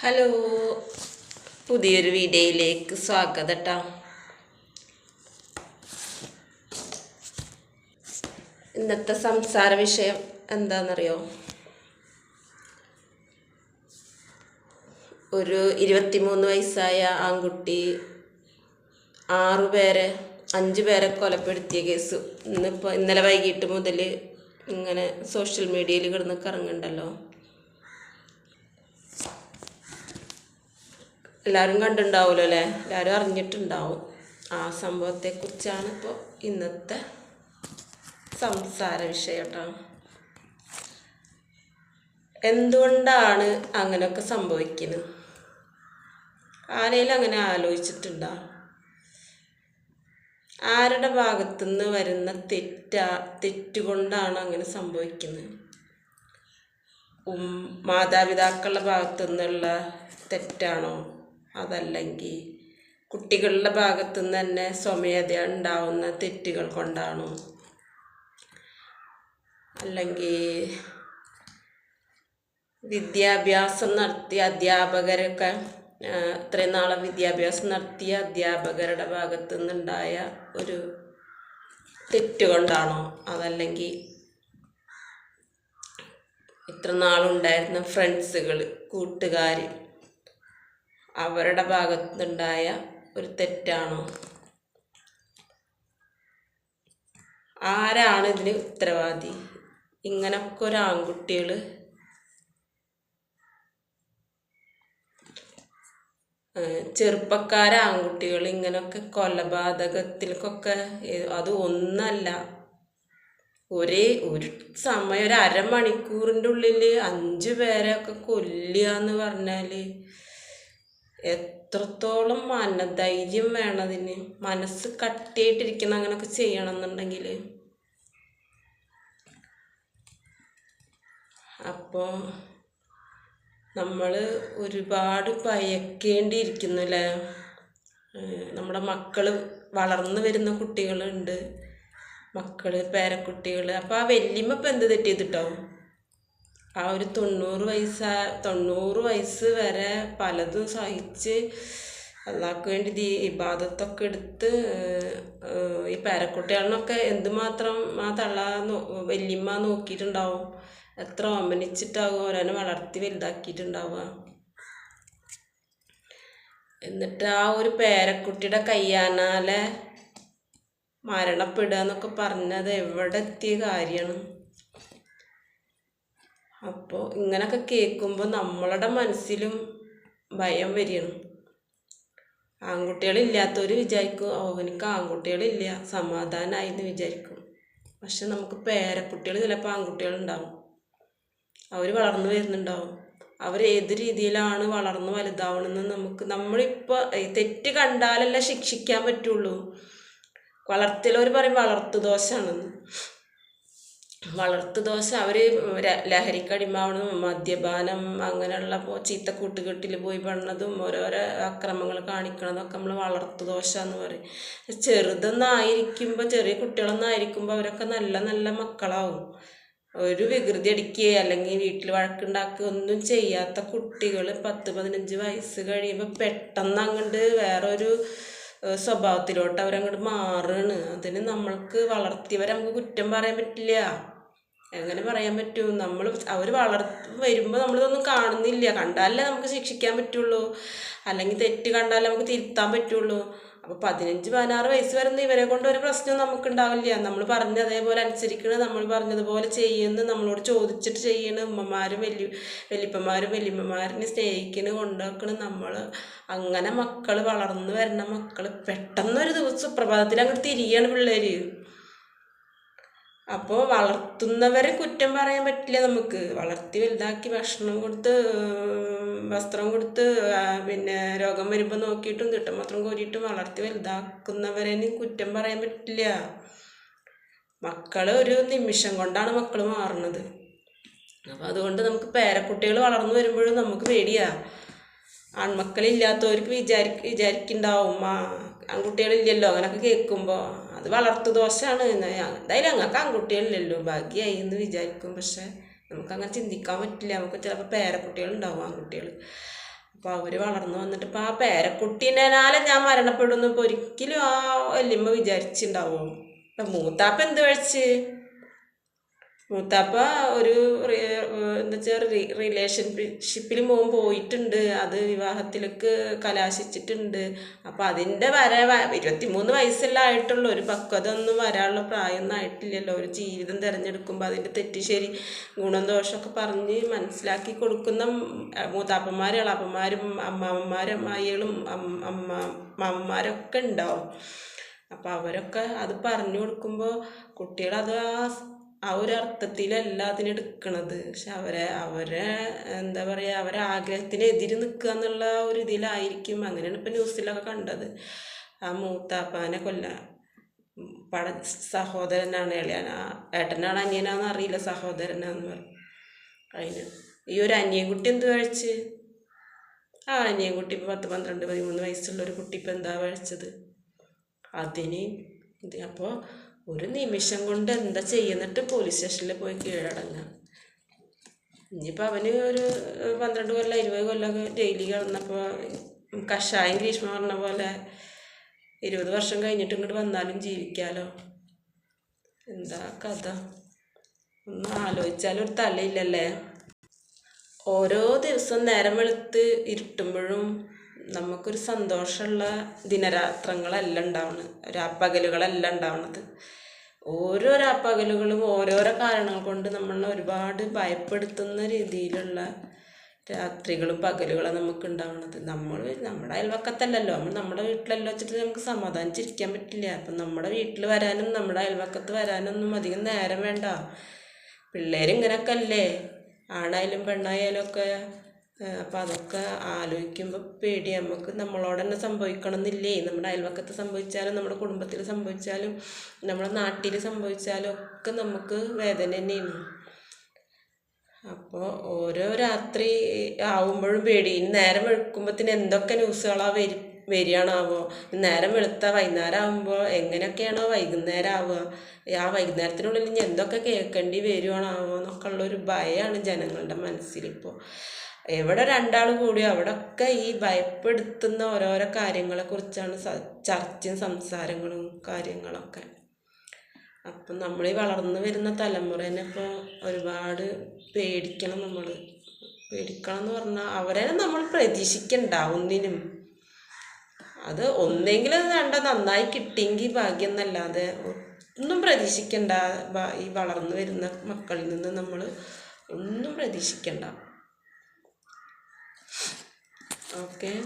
Hello. പുതിയൊരു വീഡിയോയിലേക്ക് സ്വാഗതം കേട്ടോ ഇന്നത്തെ സംസാര വിഷയം എന്താണെന്നറിയോ ഒരു ഇരുപത്തിമൂന്ന് വയസ്സായ ആൺകുട്ടി ആറു പേരെ അഞ്ച് പേരെ കൊലപ്പെടുത്തിയ കേസ്. ഇന്നിപ്പോൾ ഇന്നലെ വൈകിട്ട് മുതൽ ഇങ്ങനെ സോഷ്യൽ മീഡിയയിൽ കിടന്ന് കറങ്ങുന്നുണ്ടല്ലോ. എല്ലാവരും കണ്ടിട്ടുണ്ടാവുമല്ലോ അല്ലേ എല്ലാവരും അറിഞ്ഞിട്ടുണ്ടാവും. ആ സംഭവത്തെക്കുറിച്ചാണ് ഇപ്പോൾ ഇന്നത്തെ സംസാര വിഷയം കേട്ടോ. എന്തുകൊണ്ടാണ് അങ്ങനെയൊക്കെ സംഭവിക്കുന്നത് ആരെങ്കിലും അങ്ങനെ ആലോചിച്ചിട്ടുണ്ടോ? ആരുടെ ഭാഗത്തു നിന്ന് വരുന്ന തെറ്റാ തെറ്റുകൊണ്ടാണ് അങ്ങനെ സംഭവിക്കുന്നത് ഉം മാതാപിതാക്കളുടെ ഭാഗത്തു നിന്നുള്ള തെറ്റാണോ? അതല്ലെങ്കിൽ കുട്ടികളുടെ ഭാഗത്തു നിന്ന് തന്നെ സ്വമേധ ഉണ്ടാവുന്ന തെറ്റുകൾ കൊണ്ടാണ്? അല്ലെങ്കിൽ വിദ്യാഭ്യാസം നടത്തിയ അധ്യാപകരൊക്കെ ഇത്രയും നാളെ വിദ്യാഭ്യാസം നടത്തിയ അധ്യാപകരുടെ ഭാഗത്തു നിന്നുണ്ടായ ഒരു തെറ്റുകൊണ്ടാണോ അതല്ലെങ്കിൽ ഇത്ര നാളുണ്ടായിരുന്ന ഫ്രണ്ട്സുകൾ കൂട്ടുകാർ അവരുടെ ഭാഗത്തുണ്ടായ ഒരു തെറ്റാണോ? ആരാണ് ഇതിന് ഉത്തരവാദി? ഇങ്ങനൊക്കെ ഒരു ആൺകുട്ടികൾ ചെറുപ്പക്കാര ആൺകുട്ടികൾ ഇങ്ങനൊക്കെ കൊലപാതകത്തിലേക്കൊക്കെ അത് ഒന്നല്ല. ഒരേ ഒരു സമയം ഒരു അരമണിക്കൂറിന്റെ ഉള്ളിൽ അഞ്ച് പേരെയൊക്കെ കൊല്ലുക എന്ന് പറഞ്ഞാൽ എത്രത്തോളം മനധൈര്യം വേണതിന്? മനസ്സ് കട്ടിയായിട്ടിരിക്കണം അങ്ങനെയൊക്കെ ചെയ്യണം എന്നുണ്ടെങ്കിൽ അപ്പോൾ നമ്മൾ ഒരുപാട് ഭയക്കേണ്ടിയിരിക്കുന്നു അല്ലേ നമ്മുടെ മക്കൾ വളർന്നു വരുന്ന കുട്ടികളുണ്ട്. മക്കൾ പേരക്കുട്ടികൾ അപ്പോൾ ആ വല്യമ്മ ഇപ്പം എന്ത് തെറ്റ് ചെയ്തിട്ടോ? ആ ഒരു തൊണ്ണൂറ് വയസ്സ തൊണ്ണൂറ് വയസ്സ് വരെ പലതും സഹിച്ച് അള്ളാഹ്ക്ക് വേണ്ടി ദീ ഇബാദത്തൊക്കെ എടുത്ത് ഈ പേരക്കുട്ടികളിനൊക്കെ എന്തുമാത്രം ആ തള്ള വല്യമ്മ നോക്കിയിട്ടുണ്ടാവും? എത്ര ഓമനിച്ചിട്ടാവും ഓരോനെ വളർത്തി വലുതാക്കിയിട്ടുണ്ടാവുക? എന്നിട്ട് ആ ഒരു പേരക്കുട്ടിയുടെ കയ്യാനാലെ മരണപ്പെടുക എന്നൊക്കെ പറഞ്ഞത് എവിടെ എത്തിയ കാര്യമാണ്? അപ്പോൾ ഇങ്ങനൊക്കെ കേൾക്കുമ്പോൾ നമ്മളുടെ മനസ്സിലും ഭയം വരികയാണ്. ആൺകുട്ടികളില്ലാത്തവർ വിചാരിക്കും ഓ എനിക്ക് ആൺകുട്ടികളില്ല സമാധാനമായി എന്ന് വിചാരിക്കും. പക്ഷെ നമുക്ക് പേരക്കുട്ടികൾ ചിലപ്പോൾ ആൺകുട്ടികളുണ്ടാവും. അവർ വളർന്നു വരുന്നുണ്ടാവും. അവർ ഏത് രീതിയിലാണ് വളർന്നു വലുതാവണമെന്ന് നമുക്ക് നമ്മളിപ്പോൾ തെറ്റ് കണ്ടാലല്ല ശിക്ഷിക്കാൻ പറ്റുള്ളൂ. വളർത്തലവർ പറയും വളർത്തു ദോഷമാണെന്ന് വളർത്തു ദോശ അവർ ലഹരിക്കടിമാവണം മദ്യപാനം അങ്ങനെയുള്ള ചീത്ത കൂട്ടുകെട്ടിൽ പോയി പെടുന്നതും ഓരോരോ അക്രമങ്ങൾ കാണിക്കണതൊക്കെ നമ്മൾ വളർത്തു ദോശ എന്ന് പറയും. ചെറുതൊന്നായിരിക്കുമ്പോൾ ചെറിയ കുട്ടികളൊന്നായിരിക്കുമ്പോൾ അവരൊക്കെ നല്ല നല്ല മക്കളാവും. ഒരു വികൃതി അടിക്കുക അല്ലെങ്കിൽ വീട്ടിൽ വഴക്കുണ്ടാക്കുക ഒന്നും ചെയ്യാത്ത കുട്ടികൾ പത്ത് പതിനഞ്ച് വയസ്സ് കഴിയുമ്പോൾ പെട്ടെന്ന് അങ്ങോട്ട് വേറൊരു സ്വഭാവത്തിലോട്ട് അവരങ്ങോട്ട് മാറുകയാണ് അതിന് നമ്മൾക്ക് വളർത്തിയവരെ നമുക്ക് കുറ്റം പറയാൻ പറ്റില്ല. എങ്ങനെ പറയാൻ പറ്റും. നമ്മൾ അവർ വളർ വരുമ്പോൾ നമ്മളിതൊന്നും കാണുന്നില്ല. കണ്ടാലേ നമുക്ക് ശിക്ഷിക്കാൻ പറ്റുള്ളൂ. അല്ലെങ്കിൽ തെറ്റ് കണ്ടാലേ നമുക്ക് തിരുത്താൻ പറ്റുള്ളൂ. അപ്പോൾ പതിനഞ്ച് പതിനാറ് വയസ്സ് വരുന്ന ഇവരെ കൊണ്ട് ഒരു പ്രശ്നവും നമുക്കുണ്ടാവില്ല. നമ്മൾ പറഞ്ഞ അതേപോലെ അനുസരിക്കണം. നമ്മൾ പറഞ്ഞതുപോലെ ചെയ്യുന്നു. നമ്മളോട് ചോദിച്ചിട്ട് ചെയ്യണം. ഉമ്മമാരും വലിയ വലിയപ്പന്മാരും വലിയമ്മമാരിനെ സ്നേഹിക്കണ് കൊണ്ടുവെക്കണം നമ്മൾ അങ്ങനെ മക്കൾ വളർന്നു വരുന്ന മക്കൾ പെട്ടെന്നൊരു ദിവസം സുപ്രഭാതത്തിൽ അങ്ങോട്ട് തിരിയാണ് പിള്ളേർ അപ്പോൾ വളർത്തുന്നവരെ കുറ്റം പറയാൻ പറ്റില്ല നമുക്ക്. വളർത്തി വലുതാക്കി ഭക്ഷണം കൊടുത്ത് വസ്ത്രം കൊടുത്ത് പിന്നെ രോഗം വരുമ്പോൾ നോക്കിയിട്ടും തിട്ടമാത്രം കോരിയിട്ടും വളർത്തി വലുതാക്കുന്നവരെ കുറ്റം പറയാൻ പറ്റില്ല. മക്കൾ ഒരു നിമിഷം കൊണ്ടാണ് മക്കൾ മാറുന്നത്. അപ്പോൾ അതുകൊണ്ട് നമുക്ക് പേരക്കുട്ടികൾ വളർന്നു വരുമ്പോഴും നമുക്ക് പേടിയാ. ആൺമക്കളില്ലാത്തവർക്ക് വിചാരി വിചാരിക്കുന്നുണ്ടാവും ആ ആൺകുട്ടികളില്ലല്ലോ അങ്ങനെയൊക്കെ കേൾക്കുമ്പോൾ അത് വളർത്തു ദോഷമാണ് എന്തായാലും ഞങ്ങൾക്ക് ആൺകുട്ടികളില്ലല്ലോ ഭാഗ്യമായി എന്ന് വിചാരിക്കും. പക്ഷേ നമുക്കങ്ങനെ ചിന്തിക്കാൻ പറ്റില്ല. നമുക്ക് ചിലപ്പോൾ പേരക്കുട്ടികളുണ്ടാവും ആൺകുട്ടികൾ അപ്പോൾ അവർ വളർന്നു വന്നിട്ട് ഇപ്പോൾ ആ പേരക്കുട്ടീനാലെ ഞാൻ മരണപ്പെടുന്നു ഇപ്പോൾ ഒരിക്കലും ആ വല്യമ്മ വിചാരിച്ചിട്ടുണ്ടാവും ഇപ്പം മൂത്താപ്പ എന്ത് കഴിച്ച്? മൂത്താപ്പ ഒരു എന്താ വെച്ചാൽ റിലേഷൻഷിപ്പിൽ മോൻ പോയിട്ടുണ്ട്. അത് വിവാഹത്തിലേക്ക് കലാശിച്ചിട്ടുണ്ട്. അപ്പം അതിന്റെ വര ഇരുപത്തിമൂന്ന് വയസ്സല്ലേ ആയിട്ടുള്ളൂ. ഒരു പക്വത ഒന്നും വരാനുള്ള പ്രായമൊന്നും ആയിട്ടില്ലല്ലോ. ഒരു ജീവിതം തിരഞ്ഞെടുക്കുമ്പോൾ അതിന്റെ തെറ്റ് ശരി ഗുണം ദോഷമൊക്കെ പറഞ്ഞ് മനസ്സിലാക്കി കൊടുക്കുന്ന മൂത്താപ്പന്മാരും ഇളാപ്പന്മാരും അമ്മാവന്മാരും അമ്മായികളും അമ്മ മാമന്മാരൊക്കെ ഉണ്ടാവും. അപ്പോൾ അവരൊക്കെ അത് പറഞ്ഞു കൊടുക്കുമ്പോൾ കുട്ടികളത് ആ ആ ഒരു അർത്ഥത്തിലല്ല അതിനെടുക്കണത് പക്ഷെ അവരെ അവരെ എന്താ പറയുക അവരെ ആഗ്രഹത്തിന് എതിര് നിൽക്കുക എന്നുള്ള ഒരു ഇതിലായിരിക്കും. അങ്ങനെയാണ് ഇപ്പം ന്യൂസിലൊക്കെ കണ്ടത്. ആ മൂത്താപ്പാനെ കൊല്ല. പട സഹോദരനാണ് ഇളയാൻ ഏട്ടനാണ് അനിയനാന്ന് അറിയില്ല സഹോദരനാന്ന് പറഞ്ഞു. അതിന് ഈ ഒരു അനിയൻകുട്ടി എന്ത് കഴിച്ച് ആ അനിയൻകുട്ടി ഇപ്പോൾ പത്ത് പന്ത്രണ്ട് പതിമൂന്ന് വയസ്സുള്ള ഒരു കുട്ടി ഇപ്പം എന്താ കഴിച്ചത് അതിന് അപ്പോൾ ഒരു നിമിഷം കൊണ്ട് എന്താ ചെയ്യുന്നിട്ട് പോലീസ് സ്റ്റേഷനിൽ പോയി കീഴടങ്ങുക. ഇനിയിപ്പോൾ അവന് ഒരു പന്ത്രണ്ട് കൊല്ലം ഇരുപത് കൊല്ലമൊക്കെ ജയിലിൽ കിടന്നപ്പോൾ കഷായം ഗ്രീഷ്മ പറഞ്ഞ പോലെ ഇരുപത് വർഷം കഴിഞ്ഞിട്ട് ഇങ്ങോട്ട് വന്നാലും ജീവിക്കാലോ. എന്താ കഥ? ഒന്ന് ആലോചിച്ചാലും ഒരു തലയില്ലല്ലേ? ഓരോ ദിവസം നേരം വെളുത്ത് ഇരുട്ടുമ്പോഴും നമുക്കൊരു സന്തോഷമുള്ള ദിനരാത്രങ്ങളല്ല ഉണ്ടാവുന്നത് രാപ്പകലുകളല്ല ഉണ്ടാവുന്നത് ഓരോ രാപ്പകലുകളും ഓരോരോ കാരണങ്ങൾ കൊണ്ട് നമ്മളെ ഒരുപാട് ഭയപ്പെടുത്തുന്ന രീതിയിലുള്ള രാത്രികളും പകലുകളും നമുക്ക് ഉണ്ടാവുന്നത് നമ്മൾ നമ്മുടെ അയൽവക്കത്തല്ലല്ലോ. നമ്മൾ നമ്മുടെ വീട്ടിലല്ലോ വെച്ചിട്ട് നമുക്ക് സമാധാനിച്ചിരിക്കാൻ പറ്റില്ല. അപ്പം നമ്മുടെ വീട്ടിൽ വരാനും നമ്മുടെ അയൽവക്കത്ത് വരാനൊന്നും അധികം നേരം വേണ്ട. പിള്ളേരിങ്ങനൊക്കെ അല്ലേ ആണായാലും പെണ്ണായാലും ഒക്കെ അപ്പം അതൊക്കെ ആലോചിക്കുമ്പോൾ പേടി. നമുക്ക് നമ്മളോട് തന്നെ സംഭവിക്കണം എന്നില്ലേ നമ്മുടെ അയൽവക്കത്ത് സംഭവിച്ചാലും നമ്മുടെ കുടുംബത്തിൽ സംഭവിച്ചാലും നമ്മുടെ നാട്ടിൽ സംഭവിച്ചാലും ഒക്കെ നമുക്ക് വേദന തന്നെയാണ്. അപ്പോൾ ഓരോ രാത്രി ആവുമ്പോഴും പേടി. നേരം വെളുക്കുമ്പോഴത്തേന് എന്തൊക്കെ ന്യൂസുകളാണ് വരി വരികയാണാവോ? നേരം വെളുത്ത വൈകുന്നേരം ആകുമ്പോൾ എങ്ങനെയൊക്കെയാണോ വൈകുന്നേരം ആവുക? ആ വൈകുന്നേരത്തിനുള്ളിൽ ഇനി എന്തൊക്കെ കേൾക്കേണ്ടി വരുവാണാവോ? എന്നൊക്കെ ഉള്ളൊരു ഭയമാണ് ജനങ്ങളുടെ മനസ്സിലിപ്പോൾ എവിടെ രണ്ടാൾ കൂടിയോ അവിടെയൊക്കെ ഈ ഭയപ്പെടുത്തുന്ന ഓരോരോ കാര്യങ്ങളെക്കുറിച്ചാണ് ചർച്ചയും സംസാരങ്ങളും കാര്യങ്ങളൊക്കെ. അപ്പം നമ്മൾ ഈ വളർന്നു വരുന്ന തലമുറേനെ ഇപ്പോൾ ഒരുപാട് പേടിക്കണം നമ്മൾ പേടിക്കണം എന്ന് പറഞ്ഞാൽ അവരെ നമ്മൾ പ്രതീക്ഷിക്കണ്ട ഒന്നിനും അത് ഒന്നെങ്കിലും വേണ്ട നന്നായി കിട്ടിയെങ്കിൽ ഭാഗ്യം എന്നല്ലാതെ ഒന്നും പ്രതീക്ഷിക്കണ്ട. ഈ വളർന്നു വരുന്ന മക്കളിൽ നിന്ന് നമ്മൾ ഒന്നും പ്രതീക്ഷിക്കണ്ട. okay.